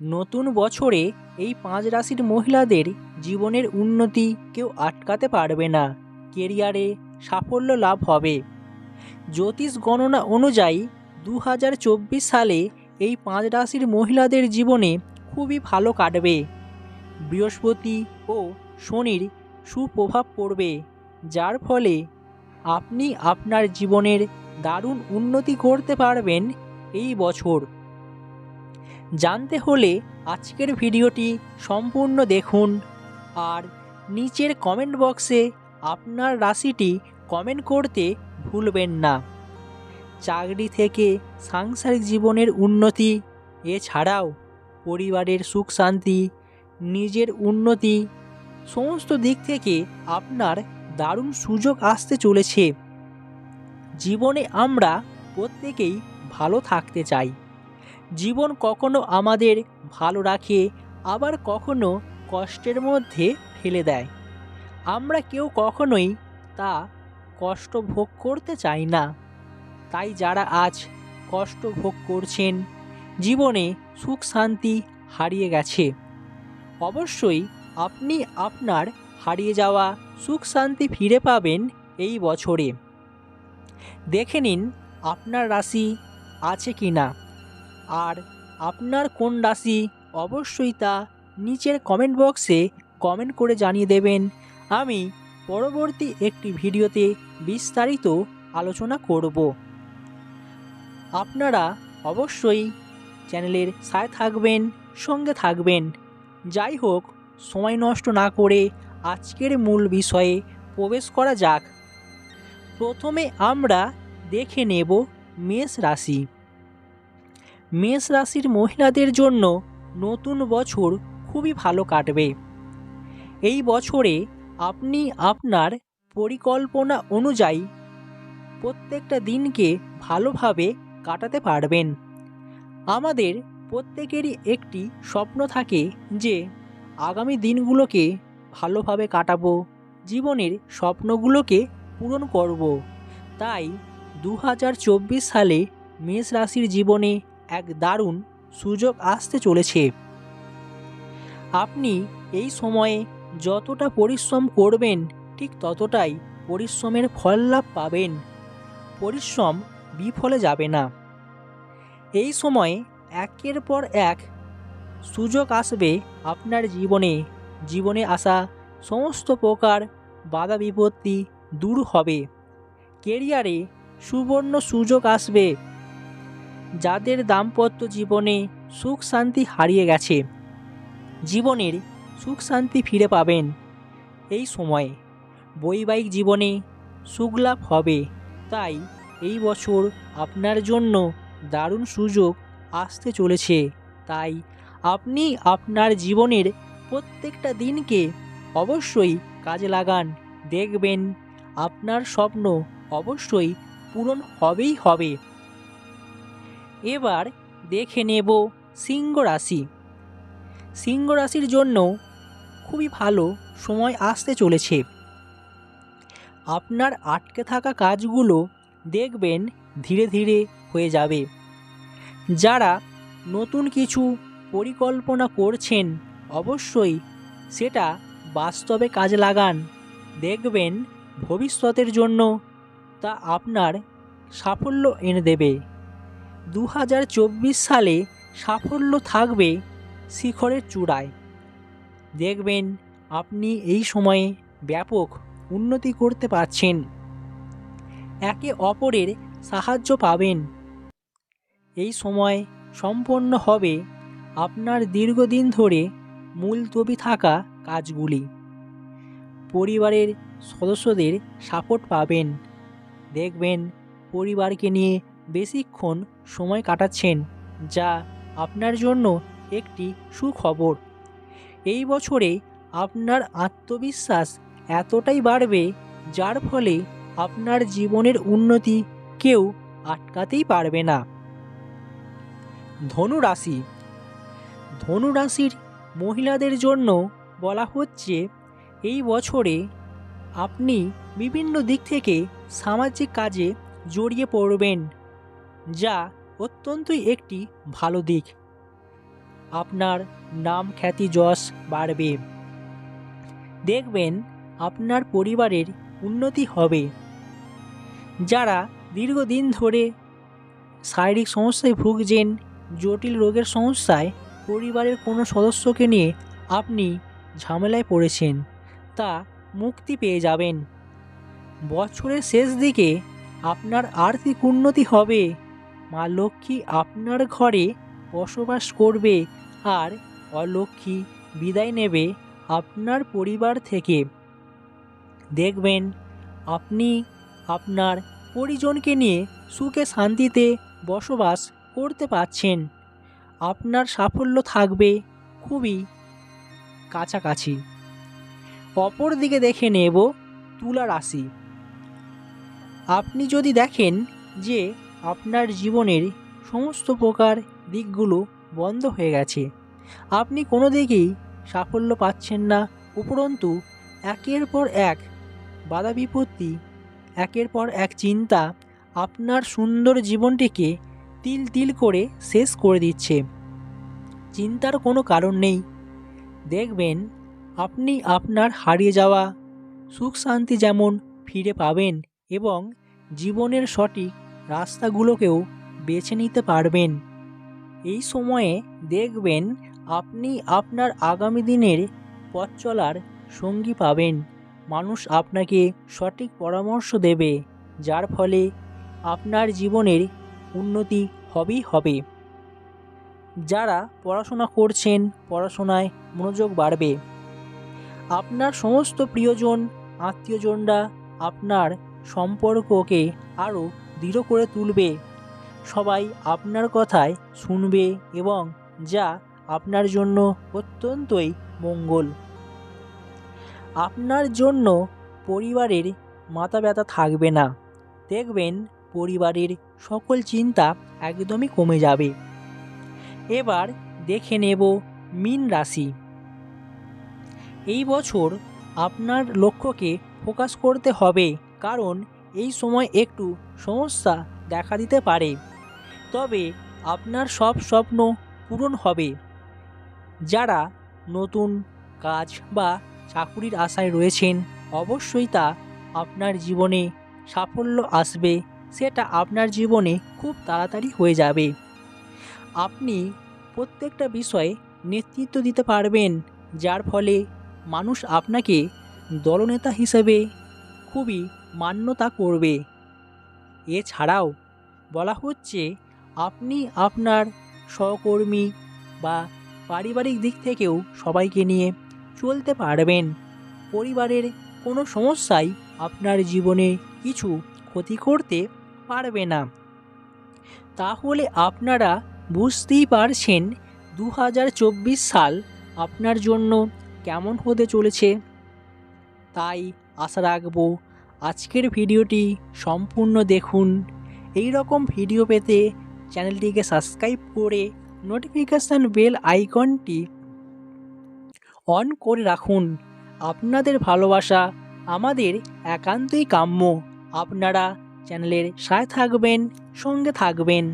নতুন বছরে এই পাঁচ রাশির মহিলাদের জীবনের উন্নতি কেউ আটকাতে পারবে না। কেরিয়ারে সাফল্য লাভ হবে। জ্যোতিষ গণনা অনুযায়ী দু হাজার চব্বিশ সালে এই পাঁচ রাশির মহিলাদের জীবনে খুবই ভালো কাটবে। বৃহস্পতি ও শনির সুপ্রভাব পড়বে, যার ফলে আপনি আপনার জীবনের দারুণ উন্নতি করতে পারবেন এই বছর। জানতে হলে আজকের ভিডিওটি সম্পূর্ণ দেখুন। আর নিচের কমেন্ট বক্সে আপনার রাশিটি কমেন্ট করতে ভুলবেন না। চাকরি থেকে সাংসারিক জীবনের উন্নতি, এছাড়াও পরিবারের সুখ শান্তি, নিজের উন্নতি, সমস্ত দিক থেকে আপনার দারুণ সুযোগ আসতে চলেছে। জীবনে আমরা প্রত্যেকেই ভালো থাকতে চাই। জীবন কখনো আমাদের ভালো রাখে, আবার কখনো কষ্টের মধ্যে ফেলে দেয়। আমরা কেউ কখনোই তা কষ্ট ভোগ করতে চাই না। তাই যারা আজ কষ্ট ভোগ করছেন, জীবনে সুখ শান্তি হারিয়ে গেছে। অবশ্যই আপনি আপনার হারিয়ে যাওয়া সুখ শান্তি ফিরে পাবেন এই বছরে। দেখে নিন আপনার রাশি আছে কি না আর আপনার কোন রাশি? অবশ্যই তা নিচের কমেন্ট বক্সে কমেন্ট করে জানিয়ে দেবেন। আমি পরবর্তী একটি ভিডিওতে বিস্তারিত আলোচনা করব। আপনারা অবশ্যই চ্যানেলের সাথে থাকবেন, সঙ্গে থাকবেন। যাই হোক, সময় নষ্ট না করে আজকের মূল বিষয়ে প্রবেশ করা যাক। প্রথমে আমরা দেখে নেব মেষ রাশি। মেষ রাশির মহিলাদের জন্য নতুন বছর খুবই ভালো কাটবে। এই বছরে আপনি আপনার পরিকল্পনা অনুযায়ী প্রত্যেকটা দিনকে ভালোভাবে কাটাতে পারবেন। আমাদের প্রত্যেকেরই একটি স্বপ্ন থাকে যে আগামী দিনগুলোকে ভালোভাবে কাটাবো, জীবনের স্বপ্নগুলোকে পূরণ করব। তাই দু হাজার চব্বিশ সালে মেষ রাশির জীবনে এক দারুণ সুযোগ আসতে চলেছে। আপনি এই সময়ে যতটা পরিশ্রম করবেন, ঠিক ততটাই পরিশ্রমের ফল লাভ পাবেন। পরিশ্রম বিফলে যাবে না। এই সময়ে একের পর এক সুযোগ আসবে আপনার জীবনে। জীবনে আসা সমস্ত প্রকার বাধা বিপত্তি দূর হবে। কেরিয়ারে সুবর্ণ সুযোগ আসবে। যাদের দাম্পত্য জীবনে সুখ শান্তি হারিয়ে গেছে, জীবনের সুখ শান্তি ফিরে পাবেন। এই সময়ে বৈবাহিক জীবনে সুখলাভ হবে, তাই এই বছর আপনার জন্য দারুণ সুযোগ আসতে চলেছে। তাই আপনি আপনার জীবনের প্রত্যেকটা দিনকে অবশ্যই কাজে লাগান। দেখবেন আপনার স্বপ্ন অবশ্যই পূরণ হবেই হবে। এবার দেখে নেব সিংহ রাশি। সিংহ রাশির জন্য খুবই ভালো সময় আসতে চলেছে। আপনার আটকে থাকা কাজগুলো দেখবেন ধীরে ধীরে হয়ে যাবে। যারা নতুন কিছু পরিকল্পনা করছেন, অবশ্যই সেটা বাস্তবে কাজে লাগান। দেখবেন ভবিষ্যতের জন্য তা আপনার সাফল্য এনে দেবে। দু হাজার চব্বিশ সালে সাফল্য থাকবে শিখরের চূড়ায়। দেখবেন, আপনি এই সময়ে ব্যাপক উন্নতি করতে পারছেন। একে অপরের সাহায্য পাবেন। এই সময় সম্পন্ন হবে আপনার দীর্ঘদিন ধরে মূলতবি থাকা কাজগুলি। পরিবারের সদস্যদের সাপোর্ট পাবেন। দেখবেন, পরিবারকে নিয়ে বেশিক্ষণ সময় কাটাচ্ছেন, যা আপনার জন্য একটি সুখবর। এই বছরে আপনার আত্মবিশ্বাস এতটাই বাড়বে, যার ফলে আপনার জীবনের উন্নতি কেউ আটকাতেই পারবে না। ধনু রাশি ধনু রাশির মহিলাদের জন্য বলা হচ্ছে, এই বছরে আপনি বিভিন্ন দিক থেকে সামাজিক কাজে জড়িয়ে পড়বেন। যা অত্যন্তই একটি ভালো দিক। আপনার নাম খ্যাতি যশ বাড়বে। দেখবেন আপনার পরিবারের উন্নতি হবে। যারা দীর্ঘদিন ধরে শারীরিক সমস্যায় ভুগছেন, জটিল রোগের সমস্যায় পরিবারের কোনো সদস্যকে নিয়ে আপনি ঝামেলায় পড়েছেন, তা মুক্তি পেয়ে যাবেন। বছরের শেষ দিকে আপনার আর্থিক উন্নতি হবে। মা লক্ষ্মী আপনার ঘরে বসবাস করবে আর অলক্ষ্মী বিদায় নেবে আপনার পরিবার থেকে। দেখবেন, আপনি আপনার পরিজনকে নিয়ে সুখে শান্তিতে বসবাস করতে পারছেন। আপনার সাফল্য থাকবে খুবই কাছাকাছি। অপর দিকে দেখে নেব তুলা রাশি। আপনি যদি দেখেন যে আপনার জীবনের সমস্ত প্রকার দিকগুলো বন্ধ হয়ে গেছে। আপনি কোনো দিকেই সাফল্য পাচ্ছেন না, উপরন্তু একের পর এক বাধা বিপত্তি, একের পর এক চিন্তা আপনার সুন্দর জীবনটিকে তিল তিল করে শেষ করে দিচ্ছে। চিন্তার কোনো কারণ নেই। দেখবেন আপনি আপনার হারিয়ে যাওয়া সুখ শান্তি যেমন ফিরে পাবেন এবং জীবনের সঠিক রাস্তাগুলোকেও বেছে নিতে পারবেন। এই সময়ে দেখবেন আপনি আপনার আগামী দিনের পথ চলার সঙ্গী পাবেন। মানুষ আপনাকে সঠিক পরামর্শ দেবে, যার ফলে আপনার জীবনের উন্নতি হবেই হবে। যারা পড়াশোনা করছেন, পড়াশোনায় মনোযোগ বাড়বে। আপনার সমস্ত প্রিয়জন, আত্মীয়জনরা আপনার সম্পর্ককে আরও দৃঢ় করে তুলবে। সবাই আপনার কথায় শুনবে এবং যা আপনার জন্য অত্যন্তই মঙ্গল। আপনার জন্য পরিবারের মাথা ব্যথা থাকবে না। দেখবেন পরিবারের সকল চিন্তা একদমই কমে যাবে। এবার দেখে নেব মিন রাশি। এই বছর আপনার লক্ষ্যকে ফোকাস করতে হবে, কারণ এই সময় একটু সমস্যা দেখা দিতে পারে। তবে আপনার সব স্বপ্ন পূরণ হবে। যারা নতুন কাজ বা চাকুরির আশায় রয়েছেন, অবশ্যই তা আপনার জীবনে সাফল্য আসবে, সেটা আপনার জীবনে খুব তাড়াতাড়ি হয়ে যাবে। আপনি প্রত্যেকটা বিষয়ে নেতৃত্ব দিতে পারবেন, যার ফলে মানুষ আপনাকে দলনেতা হিসেবে খুবই মান্যতা করবে। এছাড়াও বলা হচ্ছে, আপনি আপনার সহকর্মী বা পারিবারিক দিক থেকেও সবাইকে নিয়ে চলতে পারবেন। পরিবারের কোনো সমস্যাই আপনার জীবনে কিছু ক্ষতি করতে পারবে না। তাহলে আপনারা বুঝতেই পারছেন দু হাজার চব্বিশ সাল আপনার জন্য কেমন হতে চলেছে। তাই আশা রাখব আজকের ভিডিওটি সম্পূর্ণ দেখুন। এই রকম ভিডিও পেতে চ্যানেলটিকে সাবস্ক্রাইব করে নোটিফিকেশান বেল আইকনটি অন করে রাখুন। আপনাদের ভালোবাসা আমাদের একান্তই কাম্য। আপনারা চ্যানেলের সায় থাকবেন, সঙ্গে থাকবেন।